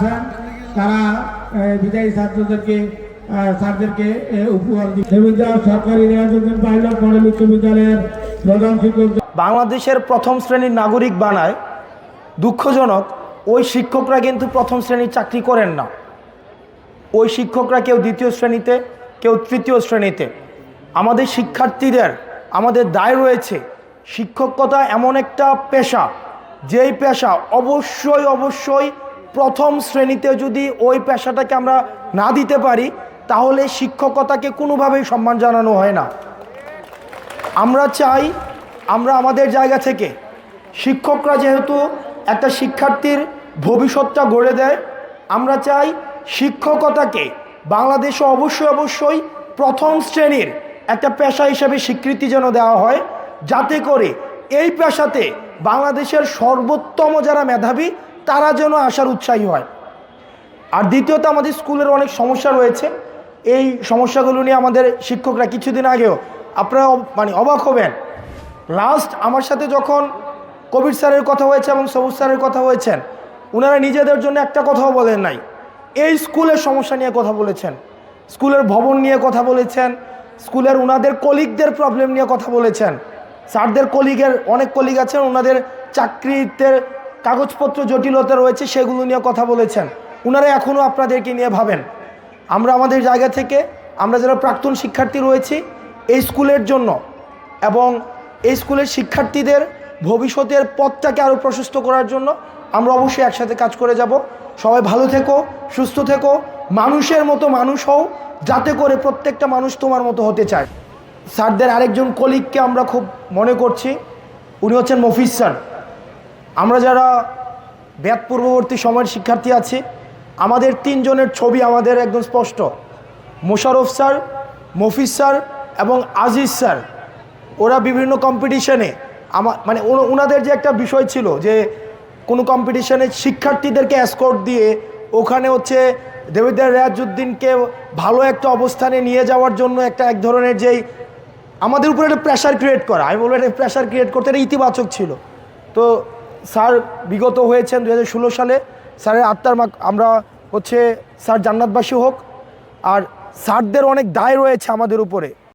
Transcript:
আসেন তারা বিদায়ী ছাত্রদেরকে স্যারদেরকে উপহার দিচ্ছে সরকারি পাইলট মডেল উচ্চ বিদ্যালয়ের প্রধান শিক্ষক বাংলাদেশের প্রথম শ্রেণির নাগরিক বানায় দুঃখজনক, ওই শিক্ষকরা কিন্তু প্রথম শ্রেণির চাকরি করেন না। ওই শিক্ষকরা কেউ দ্বিতীয় শ্রেণীতে, কেউ তৃতীয় শ্রেণীতে। আমাদের শিক্ষার্থীদের, আমাদের দায় রয়েছে, শিক্ষকতা এমন একটা পেশা, যেই পেশা অবশ্যই অবশ্যই প্রথম শ্রেণীতে যদি ওই পেশাটাকে আমরা না দিতে পারি, তাহলে শিক্ষকতাকে কোনোভাবেই সম্মান জানানো হয় না। আমরা চাই, আমরা আমাদের জায়গা থেকে শিক্ষকরা যেহেতু একটা শিক্ষার্থীর ভবিষ্যৎটা গড়ে দেয়, আমরা চাই শিক্ষকতাকে বাংলাদেশে অবশ্যই অবশ্যই প্রথম শ্রেণির একটা পেশা হিসেবে স্বীকৃতি যেন দেওয়া হয়, যাতে করে এই পেশাতে বাংলাদেশের সর্বোত্তম যারা মেধাবী, তারা যেন আসার উৎসাহী হয়। আর দ্বিতীয়ত আমাদের স্কুলের অনেক সমস্যা রয়েছে। এই সমস্যাগুলো নিয়ে আমাদের শিক্ষকরা কিছুদিন আগেও আপনারা মানে অবাক হবেন। লাস্ট আমার সাথে যখন কবির স্যারের কথা হয়েছে এবং সবুজ স্যারের কথা হয়েছেন ওনারা নিজেদের জন্য একটা কথাও বলেন নাই। এই স্কুলের সমস্যা নিয়ে কথা বলেছেন, স্কুলের ভবন নিয়ে কথা বলেছেন, স্কুলের ওনাদের কলিগদের প্রবলেম নিয়ে কথা বলেছেন। স্যারদের কলিগের, অনেক কলিগ আছেন, ওনাদের চাকরিতে কাগজপত্র জটিলতা রয়েছে, সেগুলো নিয়ে কথা বলেছেন। ওনারা এখনও আপনাদেরকে নিয়ে ভাবেন। আমরা আমাদের জায়গা থেকে, আমরা যারা প্রাক্তন শিক্ষার্থী রয়েছি, এই স্কুলের জন্য এবং এই স্কুলের শিক্ষার্থীদের ভবিষ্যতের পথটাকে আরও প্রশস্ত করার জন্য আমরা অবশ্যই একসাথে কাজ করে যাব। সবাই ভালো থেকো, সুস্থ থেকো, মানুষের মতো মানুষ হও, যাতে করে প্রত্যেকটা মানুষ তোমার মতো হতে চায়। স্যারদের আরেকজন কলিগকে আমরা খুব মনে করছি। উনি হচ্ছেন মফিজ স্যার। আমরা যারা ব্যাত পূর্ববর্তী সময়ের শিক্ষার্থী আছি, আমাদের তিনজনের ছবি আমাদের একদম স্পষ্ট। মোশারফ স্যার, মফিজ স্যার এবং আজিজ স্যার। ওরা বিভিন্ন কম্পিটিশনে আমার মানে ওনাদের যে একটা বিষয় ছিল যে কোনো কম্পিটিশনে শিক্ষার্থীদেরকে অ্যাসকোর্ট দিয়ে ওখানে হচ্ছে দেবিদার রেয়াজুদ্দিনকে ভালো একটা অবস্থানে নিয়ে যাওয়ার জন্য একটা এক ধরনের যেই আমাদের উপরে একটা প্রেশার ক্রিয়েট করা। আমি বলব, একটা প্রেশার ক্রিয়েট করতে এটা ইতিবাচক ছিল। তো স্যার বিগত হয়েছেন দু হাজার ষোলো সালে। স্যারের আত্মার মা আমরা হচ্ছে স্যার জান্নাতবাসী হোক। আর স্যারদের অনেক দায় রয়েছে আমাদের উপরে।